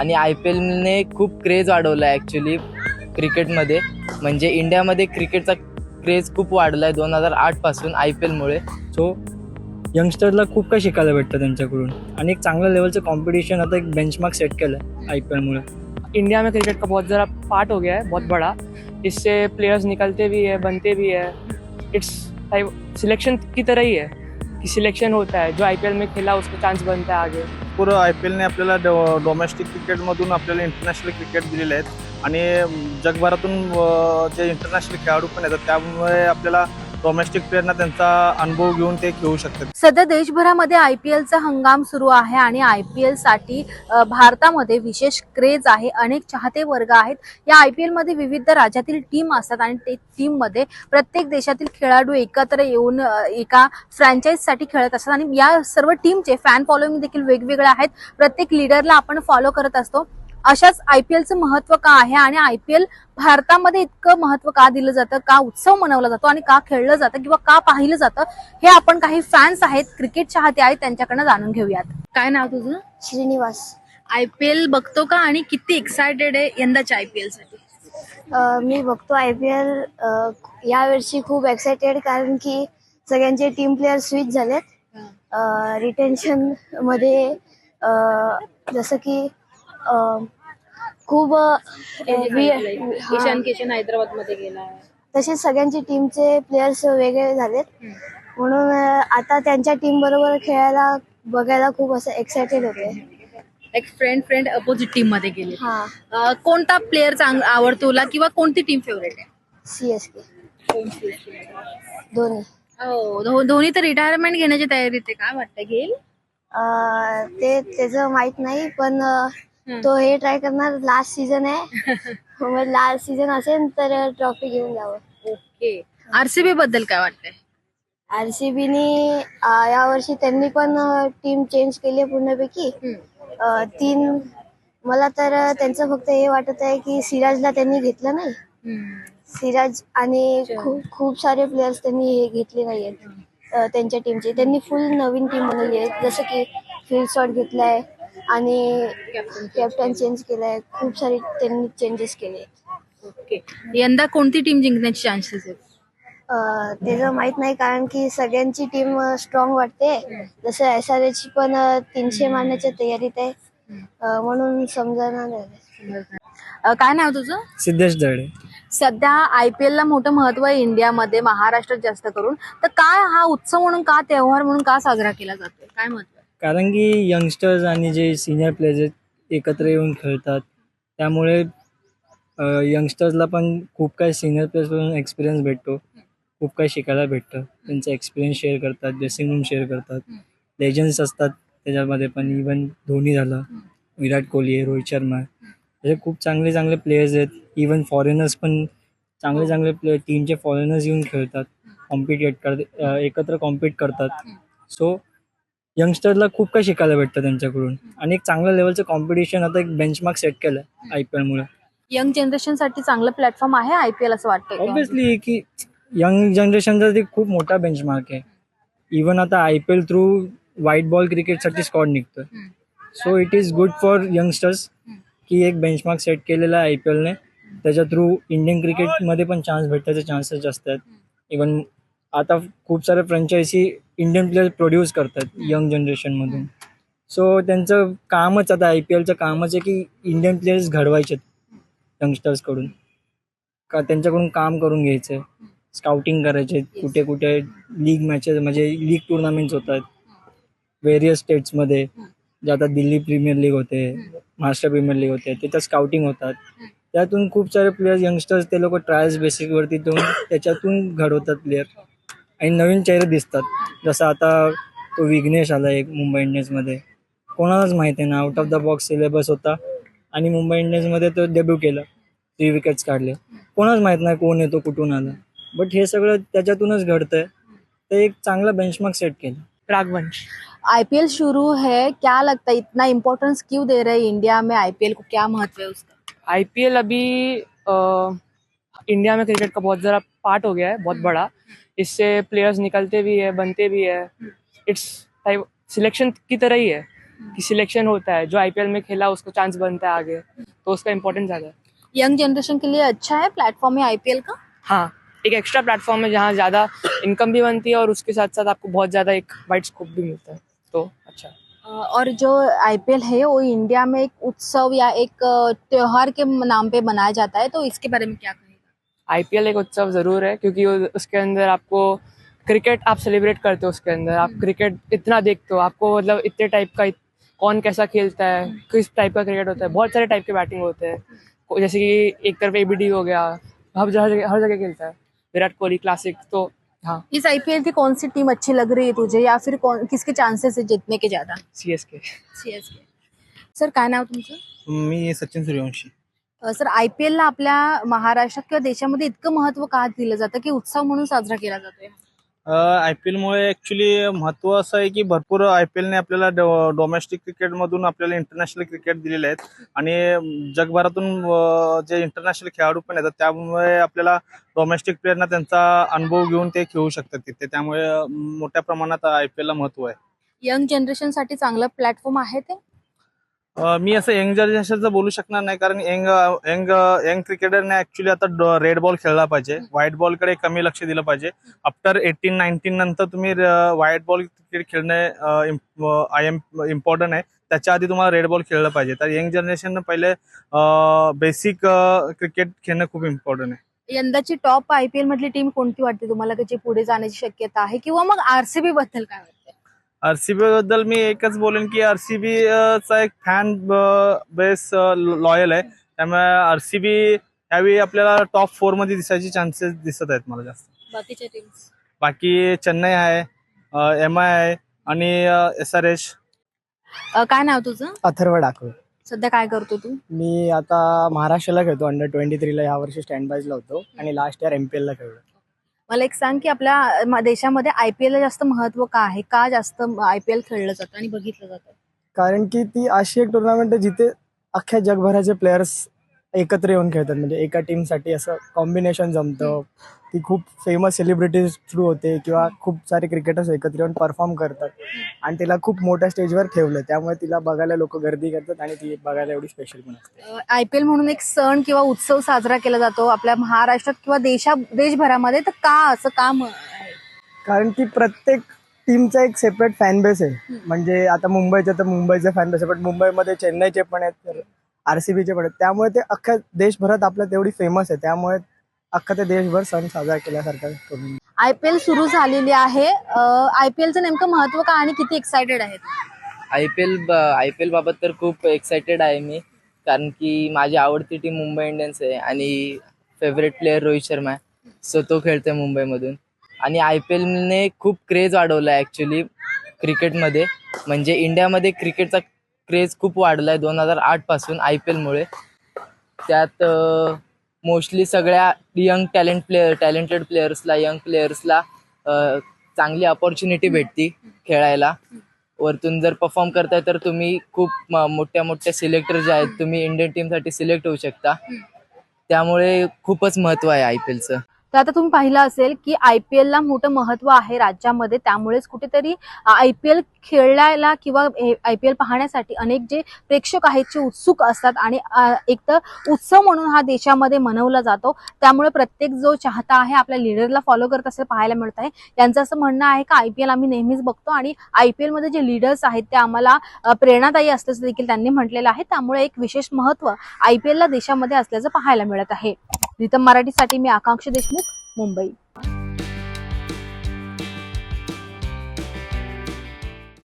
आणि I P एलने खूप craze वाढवला आहे ॲक्च्युली क्रिकेटमध्ये. म्हणजे इंडियामध्ये क्रिकेटचा क्रेज खूप वाढला आहे दोन हजार आठपासून आय पी एलमुळे. सो यंगस्टरला खूप काही शिकायला भेटतं त्यांच्याकडून. आणि एक चांगल्या लेवलचं कॉम्पिटिशन आता एक बेंचमार्क सेट केलं आहे आय पी एलमुळे. इंडिया में क्रिकेट का बहुत ज़रा पार्ट हो गया है बहुत बड़ा. इससे प्लेयर्स निकलते भी है बनते भी है. इट्स सिलेक्शन की तरह ही है. कि सिलेक्शन होता है जो आईपीएल में खेला उसको चांस बनता है आगे पूर्ण आय पी एलने आपल्याला डो डोमेस्टिक क्रिकेटमधून आपल्याला इंटरनॅशनल क्रिकेट दिलेले आहेत. आणि जगभरातून जे इंटरनॅशनल खेळाडू पण येतात त्यामुळे आपल्याला डोमेस्टिक प्लेअरना त्यांचा अनुभव घेऊन ते खेळू शकतात. सध्या देशभरामध्ये आय पी एलचा हंगाम सुरू आहे आणि आय पी एलसाठी भारतामध्ये विशेष क्रेज आहे. अनेक चाहते वर्ग आहेत. या आय पी एलमध्ये विविध राज्यातील टीम असतात आणि ते टीममध्ये प्रत्येक देशातील खेळाडू एकत्र येऊन एका फ्रँचाईजसाठी खेळत असतात. आणि या सर्व टीमचे फॅन फॉलोईंग देखील वेगवेगळे आहेत. प्रत्येक लिडरला आपण फॉलो करत असतो. अशाच आय पी एलचं महत्त्व का आहे आणि आय पी एल भारतामध्ये इतकं महत्त्व का दिलं जातं का उत्सव मनवला जातो आणि का खेळलं जातं किंवा का पाहिलं जातं हे आपण काही फॅन्स आहेत क्रिकेट चाहते आहेत त्यांच्याकडनं जाणून घेऊयात. काय नाव तुझं? श्रीनिवास. आय पी एल बघतो का आणि किती एक्सायटेड आहे यंदाच्या आय पी एलसाठी अ, मी बघतो आय पी एल यावर्षी खूप एक्सायटेड कारण की सगळ्यांचे टीम प्लेयर स्विच झालेत. रिटेन्शनमध्ये अ, जसं की अ, खूप. ईशान किशन हैदराबादमध्ये गेला तसेच सगळ्यांचे टीमचे प्लेयर्स वेगळे झालेत. म्हणून आता त्यांच्या टीम बरोबर खेळायला बघायला खूप असं एक्सायटेड होते. एक फ्रेंड फ्रेंड अपोजिट टीममध्ये गेले. हा. कोणता प्लेअर चांग आवडतो तुला किंवा कोणती टीम फेवरेट आहे? सी एस के धोनी हो धोनी तर रिटायरमेंट घेण्याची तयारीत आहे काय वाटतं? घेईल? ते त्याचं माहीत नाही पण तो हे ट्राय करणार. लास्ट सीझन आहे. मग लास्ट सीझन असेल तर ट्रॉफी घेऊन जावं. ओके आरसीबी बद्दल काय वाटतंय? आरसीबीने यावर्षी त्यांनी पण टीम चेंज केली आहे पूर्णपैकी. अ, तीन मला तर त्यांचं फक्त हे वाटत आहे की सिराजला त्यांनी घेतलं नाही. सिराज आणि खूप खूप सारे प्लेयर्स त्यांनी हे घेतले नाही आहेत त्यांच्या टीमचे त्यांनी फुल नवीन टीम बनवली आहे. जसं की फील्ड शॉट घेतलाय. आणि कॅप्टन चेंज केलाय. खूप सारे त्यांनी चेंजेस केले. ओके यंदा कोणती टीम जिंकण्याचे चान्सेस आहेत? त्याचं माहीत नाही कारण की सगळ्यांची टीम स्ट्रॉंग वाटते. जसं एस आर एच पण तीनशे मारण्याच्या तयारीत आहे. अ, म्हणून समजणार नाही अं, काय नाव तुझं? सिद्धेश दळे सध्या आय पी एलला मोठं महत्त्व आहे इंडियामध्ये महाराष्ट्रात जास्त करून. तर काय हा उत्सव म्हणून का त्योहार म्हणून का साजरा केला जातो काय महत्त्व? कारण की यंगस्टर्स आणि जे सिनियर प्लेयर्स आहेत एकत्र येऊन खेळतात. त्यामुळे यंगस्टर्सला पण खूप काही सिनियर प्लेयर्सपासून एक्सपिरियन्स भेटतो. खूप काही शिकायला भेटतं. त्यांचा एक्सपिरियन्स शेअर करतात ड्रेसिंग रूम शेअर करतात. लेजन्स असतात त्याच्यामध्ये पण. इवन धोनी झालं विराट कोहली आहे रोहित शर्मा असे खूप चांगले चांगले प्लेयर्स आहेत. इवन फॉरेनर्स पण चांगले चांगले प्लेयर टीमचे फॉरेनर्स येऊन खेळतात. कॉम्पिटेट करतात एकत्र कॉम्पिट करतात. सो यंगस्टरला खूप काही शिकायला भेटतं त्यांच्याकडून. आणि एक चांगल्या लेवलचं कॉम्पिटिशन आता एक बेंचमार्क सेट केलं आय पी एलमुळे यंग जनरेशनसाठी चांगलं प्लॅटफॉर्म आहे आय पी एल असं वाटतंय का? ऑब्विसली की यंग जनरेशनचा ते खूप मोठा बेंचमार्क आहे. इवन आता I P L through white ball क्रिकेटसाठी squad निघतोय. So it is good for youngsters की एक बेंचमार्क सेट केलेला आहे आय पी एलने त्याच्या थ्रू इंडियन क्रिकेटमध्ये पण चान्स भेटण्याचे चान्सेस जास्त आहेत. इवन आता खूप सारे फ्रँचायझी इंडियन प्लेयर प्रोड्यूस करतात यंग जनरेशनमधून सो त्यांचं कामच आता आय पी एलचं कामच आहे की इंडियन प्लेयर्स घडवायचे यंगस्टर्सकडून का त्यांच्याकडून काम करून घ्यायचं स्काउटिंग करायचे कुठे कुठे लीग मॅचेस म्हणजे लीग टुर्नामेंट्स होतात. वेरियस स्टेट्समध्ये जे आता दिल्ली प्रीमियर लीग होते महाराष्ट्र प्रीमियर लीग होते तिथं स्काउटिंग होतात. त्यातून खूप सारे प्लेयर्स यंगस्टर्स ते लोक ट्रायल्स बेसिकवरती देऊन त्याच्यातून घडवतात प्लेयर आणि नवीन चेहरे दिसतात. जसं आता तो विघ्नेश आला एक मुंबई इंडियन्समध्ये कोणालाच माहिती आहे ना out of the box syllabus होता. आणि मुंबई इंडियन्समध्ये तो डेब्यू केला. थ्री विकेट्स काढले. कोणाच माहीत नाही कोण येतो कुठून आला. बट हे सगळं त्याच्यातूनच घडतंय. ते एक चांगला बेंचमार्क सेट केलं. राघवंश. आईपीएल शुरू है. क्या लगता है इतना इम्पोर्टेंस क्यों दे रहे हैं इंडिया में आईपीएल को? क्या महत्त्व है उसका? आईपीएल अभी अ, इंडिया में क्रिकेट का बहुत ज़रा पार्ट हो गया है बहुत बड़ा. इससे प्लेयर्स निकलते भी है बनते भी है। इट्स सिलेक्शन की तरह ही है कि सिलेक्शन होता है। जो आईपीएल में खेला उसको चांस बनता है आगे। तो उसका इम्पोर्टेंस ज़्यादा है। यंग जनरेशन के लिए अच्छा है प्लेटफॉर्म है आईपीएल का? हाँ एक एक्स्ट्रा प्लेटफॉर्म है जहाँ ज़्यादा इनकम भी बनती है और उसके साथ साथ आपको बहुत ज़्यादा एक वाइड स्कोप भी मिलता है। तो अच्छा और जो आईपीएल है वो इंडिया में एक उत्सव या एक त्योहार के नाम पे मनाया जाता है। तो इसके बारे में क्या कहेगा आईपीएल एक उत्सव ज़रूर है क्योंकि उसके अंदर आपको क्रिकेट आप सेलिब्रेट करते हो उसके अंदर। आप क्रिकेट इतना देखते हो आपको मतलब इतने टाइप का कौन कैसा खेलता है किस टाइप का क्रिकेट होता है बहुत सारे टाइप के बैटिंग होते हैं। जैसे कि एक तरफ़ एबीडी हो गया हर जगह हर जगह खेलता है। विराट कोहली क्लासिक तो हाँ। इस आईपीएल की कौन सी टीम अच्छी लग रही है तुझे या फिर कौन किसके चांसेस है जीतने के ज़्यादा? C S K CSK sir काय नाव तुमचं मी सचिन सूर्यवंशी। सर आयपीएल ला आपल्या महाराष्ट्रात किंवा देशामध्ये इतकं महत्त्व का दिलं जातं की उत्सव म्हणून साजरा केला जातोय? आय पी एलमुळे ॲक्च्युली महत्त्व असं आहे की भरपूर आय पी एलने आपल्याला डोमेस्टिक क्रिकेटमधून आपल्याला इंटरनॅशनल क्रिकेट दिलेले आहेत. आणि जगभरातून जे इंटरनॅशनल खेळाडू पण येतात त्यामुळे आपल्याला डोमेस्टिक प्लेअरना त्यांचा अनुभव घेऊन ते खेळू शकतात तिथे. त्यामुळे मोठ्या प्रमाणात आय पी एलला महत्त्व आहे. यंग जनरेशनसाठी चांगलं प्लॅटफॉर्म आहे ते? मी असं यंग जनरेशनचं बोलू शकणार नाही कारण यंग यंग यंग क्रिकेटरने ऍक्च्युली आता रेड बॉल खेळला पाहिजे. व्हाईट बॉलकडे कमी लक्ष दिलं पाहिजे. आफ्टर एटीन नाईन्टीन नंतर तुम्ही व्हाईट बॉल क्रिकेट खेळणे आय एम इम्पॉर्टंट आहे. त्याच्या आधी तुम्हाला रेड बॉल खेळलं पाहिजे. तर यंग जनरेशन पहिले बेसिक क्रिकेट खेळणं खूप इम्पॉर्टंट आहे. यंदाची टॉप आयपीएल मधली टीम कोणती वाटते तुम्हाला? त्याची पुढे जाण्याची शक्यता आहे? किंवा मग आरसीबी बद्दल काय वाटतं? आरसीबी बद्दल मी एकच बोलेन की आरसीबी चा एक फॅन बेस लॉयल आहे. त्यामुळे आरसीबी यावेळी आपल्याला टॉप फोरमध्ये दिसायचे चान्सेस दिसत आहेत मला जास्त. बाकीच्या टीम्स बाकी चेन्नई आहे एम आय आहे आणि एस आर एच काय नाव तुझं? अथर्व डाकवे सध्या काय करतो तू? मी आता महाराष्ट्राला खेळतो अंडर ट्वेंटी थ्रीला या वर्षी स्टँड बायजला होतो. आणि लास्ट इयर एम पी एलला खेळलो. मला एक सांग की आपल्या देशामध्ये देशामध्ये आयपीएल ला जास्त महत्त्व का आहे? का जास्त आयपीएल खेळलं जातं आणि बघितलं जातं? कारण की ती अशी एक टुर्नामेंट आहे जिथे अख्ख्या जगभराचे प्लेयर्स एकत्र येऊन खेळतात. म्हणजे एका टीमसाठी असं कॉम्बिनेशन जमतं. ती खूप फेमस सेलिब्रिटीज थ्रू होते किंवा खूप सारे क्रिकेटर्स एकत्र येऊन परफॉर्म करतात. आणि तिला खूप मोठ्या स्टेजवर ठेवलं त्यामुळे तिला बघायला लोक गर्दी करतात आणि ती बघायला एवढी स्पेशल पण असते. आयपीएल म्हणून एक सण किंवा उत्सव साजरा केला जातो आपल्या महाराष्ट्रात किंवा देशा देशभरामध्ये. तर का असं का म- आहे? कारण की प्रत्येक टीमचा एक सेपरेट फॅन बेस आहे. म्हणजे आता मुंबईचे तर मुंबईचे फॅन बेस आहे पण मुंबईमध्ये चेन्नईचे पण आहेत आर सी बीचे आहेत त्यामुळे ते अख्ख्या देशभरात आपल्या तेवढी फेमस आहे. त्यामुळे अख्खा ते देशभर सण साजरा केल्यासारखा करून. आयपीएल सुरू झालेली आहे. आयपीएलचं नेमकं महत्त्व का आणि किती एक्सायटेड आहेत? I P L I P L बाबत तर खूप एक्सायटेड आहे मी. कारण की माझी आवडती टीम मुंबई इंडियन्स आहे आणि फेवरेट प्लेअर रोहित शर्मा आहे. सो तो खेळतोय मुंबईमधून. आणि आय पी एलने खूप क्रेज वाढवला आहे ॲक्च्युली क्रिकेटमध्ये म्हणजे इंडियामध्ये क्रिकेटचा क्रेज खूप वाढला आहे दोन हजार आठपासून आय पी एलमुळे त्यात मोस्टली सगळ्या यंग टॅलेंट प्लेयर टॅलेंटेड प्लेयर्सला यंग प्लेयर्सला चांगली अपॉर्च्युनिटी भेटती खेळायला. वरतून जर परफॉर्म करताय तर तुम्ही खूप मोठ्या मोठ्या सिलेक्टर जे आहेत तुम्ही इंडियन टीमसाठी सिलेक्ट होऊ शकता. त्यामुळे खूपच महत्त्व आहे आय पी एलचं तर आता तुम्ही पाहिलं असेल की आयपीएल ला मोठं महत्त्व आहे राज्यामध्ये. त्यामुळेच कुठेतरी आयपीएल खेळायला किंवा आयपीएल पाहण्यासाठी अनेक जे प्रेक्षक आहेत जे उत्सुक असतात आणि एक तर उत्सव म्हणून हा देशामध्ये मनवला जातो. त्यामुळे प्रत्येक जो चाहता आहे आपल्या लिडरला फॉलो करत असेल पाहायला मिळत आहे. यांचं असं म्हणणं आहे का आयपीएल आम्ही नेहमीच बघतो आणि आयपीएलमध्ये जे लीडर्स आहेत ते आम्हाला प्रेरणादायी असल्याचं देखील त्यांनी म्हटलेलं आहे. त्यामुळे एक विशेष महत्त्व आयपीएल ला देशामध्ये असल्याचं पाहायला मिळत आहे. प्रीतम मराठीसाठी मी आकांक्षा देशमुख मुंबई.